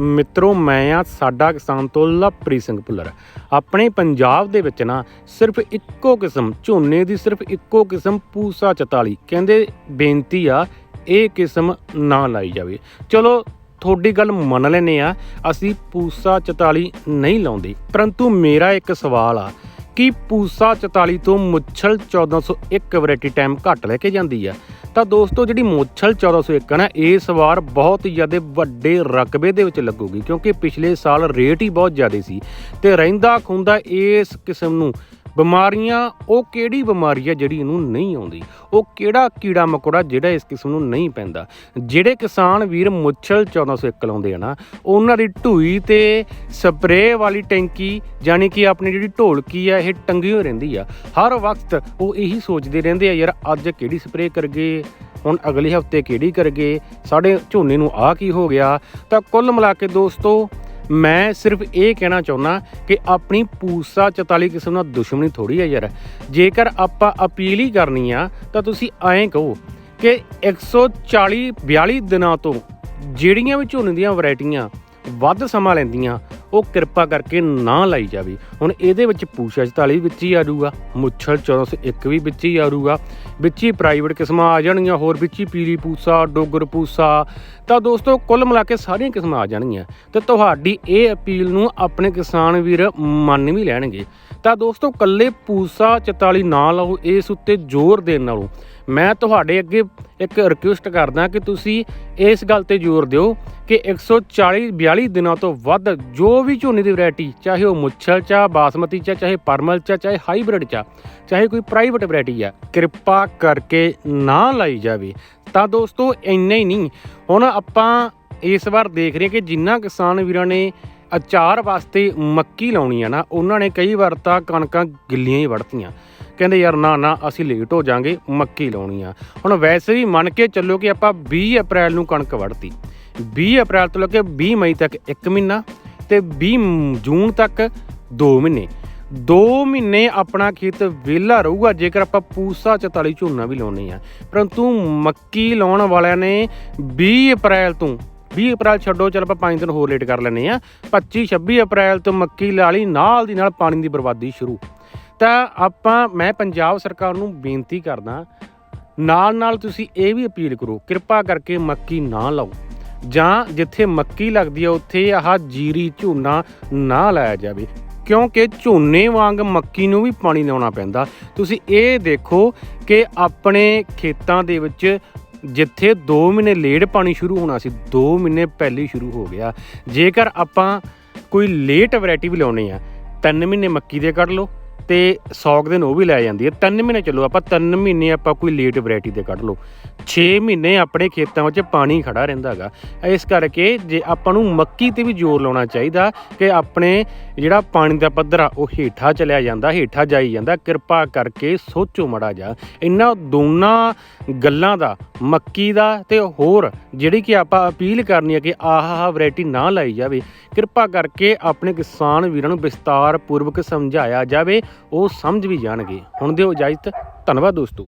ਮਿੱਤਰੋ, ਮੈਂ ਆ ਸਾਡਾ ਕਿਸਾਨ ਤੋਂ ਲਵਪ੍ਰੀਤ ਸਿੰਘ ਭੁੱਲਰ। ਆਪਣੇ ਪੰਜਾਬ ਦੇ ਵਿੱਚ ਨਾ ਸਿਰਫ ਇੱਕੋ ਕਿਸਮ, ਝੋਨੇ ਦੀ ਸਿਰਫ ਇੱਕੋ ਕਿਸਮ ਪੂਸਾ 44 ਕਹਿੰਦੇ ਬੇਨਤੀ ਆ, ਇਹ ਕਿਸਮ ਨਾ ਲਾਈ ਜਾਵੇ। ਚਲੋ, ਤੁਹਾਡੀ ਗੱਲ ਮੰਨ ਲੈਨੇ ਆ, ਅਸੀਂ ਪੂਸਾ 44 ਨਹੀਂ ਲਾਉਂਦੇ। ਪਰੰਤੂ ਮੇਰਾ ਇੱਕ ਸਵਾਲ ਆ ਕਿ ਪੂਸਾ 44 ਤੋਂ ਮੁੱਛਲ 1401 ਵੈਰਾਈਟੀ ਟਾਈਮ ਘੱਟ ਲੈ ਕੇ ਜਾਂਦੀ ਆ? ਤਾਂ ਦੋਸਤੋ, ਜਿਹੜੀ ਮੁੱਛਲ 1401 ਆ ਨਾ, ਇਸ ਵਾਰ ਬਹੁਤ ਜ਼ਿਆਦਾ ਵੱਡੇ ਰਕਬੇ ਦੇ ਵਿੱਚ ਲੱਗੂਗੀ, ਕਿਉਂਕਿ ਪਿਛਲੇ ਸਾਲ ਰੇਟ ਹੀ ਬਹੁਤ ਜ਼ਿਆਦਾ ਸੀ ਤੇ ਰਹਿੰਦਾ ਖੁੰਦਾ ਇਸ ਕਿਸਮ ਨੂੰ ਬਿਮਾਰੀਆਂ, ਉਹ ਕਿਹੜੀ ਬਿਮਾਰੀ ਆ ਜਿਹੜੀ ਇਹਨੂੰ ਨਹੀਂ ਆਉਂਦੀ? ਉਹ ਕਿਹੜਾ ਕੀੜਾ ਮਕੌੜਾ ਜਿਹੜਾ ਇਸ ਕਿਸਮ ਨੂੰ ਨਹੀਂ ਪੈਂਦਾ? ਜਿਹੜੇ ਕਿਸਾਨ ਵੀਰ ਮੁੱਛਲ 1401 ਲਾਉਂਦੇ ਆ ਨਾ, ਉਹਨਾਂ ਦੀ ਢੂਈ ਤੇ ਸਪਰੇਅ ਵਾਲੀ ਟੈਂਕੀ, ਯਾਨੀ ਕਿ ਆਪਣੀ ਜਿਹੜੀ ਢੋਲਕੀ ਆ, ਇਹ ਟੰਗੀ ਹੋਈ ਰਹਿੰਦੀ ਆ। ਹਰ ਵਕਤ ਉਹ ਇਹੀ ਸੋਚਦੇ ਰਹਿੰਦੇ ਆ, ਯਾਰ ਅੱਜ ਕਿਹੜੀ ਸਪਰੇਅ ਕਰਗੇ? ਹੁਣ ਅਗਲੇ ਹਫ਼ਤੇ ਕਿਹੜੀ ਕਰਗੇ? ਸਾਡੇ ਝੋਨੇ ਨੂੰ ਆ ਕੀ ਹੋ ਗਿਆ? ਤਾਂ ਕੁੱਲ ਮਿਲਾ ਕੇ ਦੋਸਤੋ ਮੈਂ ਸਿਰਫ ਇਹ ਕਹਿਣਾ ਚਾਹੁੰਦਾ ਕਿ ਆਪਣੀ ਪੂਸਾ 44 ਕਿਸਮ ਨਾਲ ਦੁਸ਼ਮਣੀ ਥੋੜੀ ਹੈ ਯਾਰ। ਜੇਕਰ ਆਪਾਂ ਅਪੀਲ ਹੀ ਕਰਨੀ ਆ, ਤਾਂ ਤੁਸੀਂ ਐਂ ਕਹੋ ਕਿ 140 42 ਦਿਨਾਂ ਤੋਂ ਜਿਹੜੀਆਂ ਵੀ ਝੋਨੇ ਦੀਆਂ ਵੈਰਾਈਟੀਆਂ ਵੱਧ ਸਮਾਂ ਲੈਂਦੀਆਂ ਉਹ ਕਿਰਪਾ ਕਰਕੇ ਨਾ ਲਾਈ ਜਾਵੇ। ਹੁਣ ਇਹਦੇ ਵਿੱਚ ਪੂਸਾ 44 ਵਿੱਚ ਹੀ ਆ ਜਾਊਗਾ ਮੁੱਛਲ 1401 ਵੀ ਵਿੱਚ ਹੀ ਆ ਜਾਊਗਾ। ਵਿੱਚ ਹੀ ਪ੍ਰਾਈਵੇਟ ਕਿਸਮਾਂ ਆ ਜਾਣਗੀਆਂ, ਹੋਰ ਵਿੱਚ ਹੀ ਪੀਲੀ ਪੂਸਾ, ਡੋਗਰ ਪੂਸਾ। ਤਾਂ ਦੋਸਤੋ, ਕੁੱਲ ਮਿਲਾ ਕੇ ਸਾਰੀਆਂ ਕਿਸਮਾਂ ਆ ਜਾਣਗੀਆਂ। ਤੇ ਤੁਹਾਡੀ ਇਹ ਅਪੀਲ ਨੂੰ ਆਪਣੇ ਕਿਸਾਨ ਵੀਰ ਮੰਨ ਵੀ ਲੈਣਗੇ। ਤਾਂ ਦੋਸਤੋ ਕੱਲੇ ਪੂਸਾ 44 ਨਾ ਲਾਓ, ਇਸ ਉੱਤੇ ਜ਼ੋਰ ਦੇਣ ਨਾਲੋਂ। ਮੈਂ ਤੁਹਾਡੇ ਅੱਗੇ ਇੱਕ ਰਿਕੁਐਸਟ ਕਰਦਾ ਕਿ ਤੁਸੀਂ ਇਸ ਗੱਲ ਤੇ ਜ਼ੋਰ ਦਿਓ ਕਿ 140 42 ਦਿਨਾਂ ਤੋਂ ਵੱਧ ਜੋ ਵੀ ਝੋਨੇ ਦੀ ਵੈਰਾਈਟੀ, ਚਾਹੇ ਉਹ ਮੁੱਛਲ ਚਾ ਬਾਸਮਤੀ ਚਾ ਚਾਹੇ ਪਰਮਲ ਚਾ ਚਾਹੇ ਹਾਈਬ੍ਰਿਡ ਚਾ ਚਾਹੇ ਕੋਈ ਪ੍ਰਾਈਵੇਟ ਵੈਰਾਈਟੀ ਆ, ਕਿਰਪਾ ਕਰਕੇ ਨਾ ਲਾਈ ਜਾਵੇ। ਤਾਂ ਦੋਸਤੋ, ਇੰਨਾ ਹੀ ਨਹੀਂ, ਹੁਣ ਆਪਾਂ ਇਸ ਵਾਰ ਦੇਖ ਰਹੇ ਕਿ ਜਿੰਨਾ ਕਿਸਾਨ ਵੀਰਾਂ ਨੇ ਅਚਾਰ ਵਾਸਤੇ ਮੱਕੀ ਲਾਉਣੀ ਆ ਨਾ, ਉਹਨਾਂ ਨੇ ਕਈ ਵਾਰ ਤਾਂ ਕਣਕਾਂ ਗਿੱਲੀਆਂ ਹੀ ਵੜਤੀਆਂ ਕਹਿੰਦੇ ਯਾਰ ਨਾ ਨਾ, ਅਸੀਂ ਲੇਟ ਹੋ ਜਾਾਂਗੇ, ਮੱਕੀ ਲਾਉਣੀ ਆ। ਹੁਣ ਵੈਸੇ ਵੀ ਮੰਨ ਕੇ ਚੱਲੋ ਕਿ ਆਪਾਂ 20 ਅਪ੍ਰੈਲ ਨੂੰ ਕਣਕ ਵੜਤੀ 20 ਅਪ੍ਰੈਲ ਤੋਂ ਲੈ ਕੇ 20 ਮਈ ਤੱਕ 1 ਮਹੀਨਾ ਤੇ 20 ਜੂਨ ਤੱਕ 2 ਮਹੀਨੇ। 2 ਮਹੀਨੇ ਆਪਣਾ ਖੇਤ ਵਿਹਲਾ ਰਹੂਗਾ, ਜੇਕਰ ਆਪਾਂ ਪੂਸਾ 44 ਝੋਨਾ ਵੀ ਲਾਉਨੇ ਆ ਪਰੰਤੂ ਮੱਕੀ ਲਾਉਣ ਵਾਲਿਆਂ ਨੇ 20 ਅਪ੍ਰੈਲ ਤੋਂ 20 ਅਪ੍ਰੈਲ ਛੱਡੋ, ਚਲ ਆਪਾਂ 5 ਦਿਨ ਹੋਰ ਲੇਟ ਕਰ ਲੈਨੇ ਆ 25 26 ਅਪ੍ਰੈਲ ਤੋਂ ਮੱਕੀ ਲਾ ਲਈ, ਨਾਲ ਦੀ ਨਾਲ ਪਾਣੀ ਦੀ ਬਰਬਾਦੀ ਸ਼ੁਰੂ। ਤਾਂ ਆਪਾਂ, ਮੈਂ ਪੰਜਾਬ ਸਰਕਾਰ ਨੂੰ ਬੇਨਤੀ ਕਰਦਾ ਨਾਲ ਨਾਲ ਤੁਸੀਂ ਇਹ ਵੀ ਅਪੀਲ ਕਰੋ, ਕਿਰਪਾ ਕਰਕੇ ਮੱਕੀ ਨਾ ਲਾਓ। ਜਾਂ ਜਿੱਥੇ ਮੱਕੀ ਲੱਗਦੀ ਹੈ ਉੱਥੇ ਆਹ ਜੀਰੀ ਝੋਨਾ ਨਾ ਲਾਇਆ ਜਾਵੇ। ਕਿਉਂਕਿ ਝੋਨੇ ਵਾਂਗ ਮੱਕੀ ਨੂੰ ਵੀ ਪਾਣੀ ਲਾਉਣਾ ਪੈਂਦਾ। ਤੁਸੀਂ ਇਹ ਦੇਖੋ ਕਿ ਆਪਣੇ ਖੇਤਾਂ ਦੇ ਵਿੱਚ ਜਿੱਥੇ 2 ਮਹੀਨੇ ਲੇਟ ਪਾਣੀ ਸ਼ੁਰੂ ਹੋਣਾ ਸੀ 2 ਮਹੀਨੇ ਪਹਿਲੇ ਸ਼ੁਰੂ ਹੋ ਗਿਆ। ਜੇਕਰ ਆਪਾਂ ਕੋਈ ਲੇਟ ਵੈਰਾਈਟੀ ਵੀ ਲਾਉਣੀ ਆ 3 ਮਹੀਨੇ ਮੱਕੀ ਦੇ ਕੱਢ ਲਓ। ਤੇ 100 ਦਿਨ ਉਹ ਵੀ ਲੈ ਜਾਂਦੀ ਹੈ। 3 ਮਹੀਨੇ ਚੱਲੋ, ਆਪਾਂ 3 ਮਹੀਨੇ ਆਪਾਂ ਕੋਈ ਲੇਟ ਵੈਰਾਈਟੀ ਦੇ ਕੱਢ ਲਓ। 6 ਮਹੀਨੇ ਆਪਣੇ ਖੇਤਾਂ ਵਿੱਚ ਪਾਣੀ ਖੜਾ ਰਹਿੰਦਾ ਹੈਗਾ। ਇਸ ਕਰਕੇ ਜੇ ਆਪਾਂ ਨੂੰ ਮੱਕੀ ਤੇ ਵੀ ਜ਼ੋਰ ਲਾਉਣਾ ਚਾਹੀਦਾ ਕਿ ਆਪਣੇ ਜਿਹੜਾ ਪਾਣੀ ਦਾ ਪੱਧਰ ਆ ਉਹ ਹੇਠਾਂ ਚਲਿਆ ਜਾਂਦਾ, ਹੇਠਾਂ ਜਾਈ ਜਾਂਦਾ। ਕਿਰਪਾ ਕਰਕੇ ਸੋਚੋ ਮੜਾ ਜਾ ਇਹਨਾਂ ਦੋਨਾਂ ਗੱਲਾਂ ਦਾ, ਮੱਕੀ ਦਾ ਤੇ ਹੋਰ ਜਿਹੜੀ ਕਿ ਆਪਾਂ ਅਪੀਲ ਕਰਨੀ ਹੈ ਕਿ ਆਹ ਆਹ ਵੈਰਾਈਟੀ ਨਾ ਲਾਈ ਜਾਵੇ। ਕਿਰਪਾ ਕਰਕੇ ਆਪਣੇ ਕਿਸਾਨ ਵੀਰਾਂ ਨੂੰ ਵਿਸਤਾਰ ਪੂਰਵਕ ਸਮਝਾਇਆ ਜਾਵੇ। ਉਹ ਸਮਝ ਵੀ ਜਾਣਗੇ। ਹੁਣ ਦਿਓ ਇਜਾਜ਼ਤ। ਧੰਨਵਾਦ ਦੋਸਤੋ।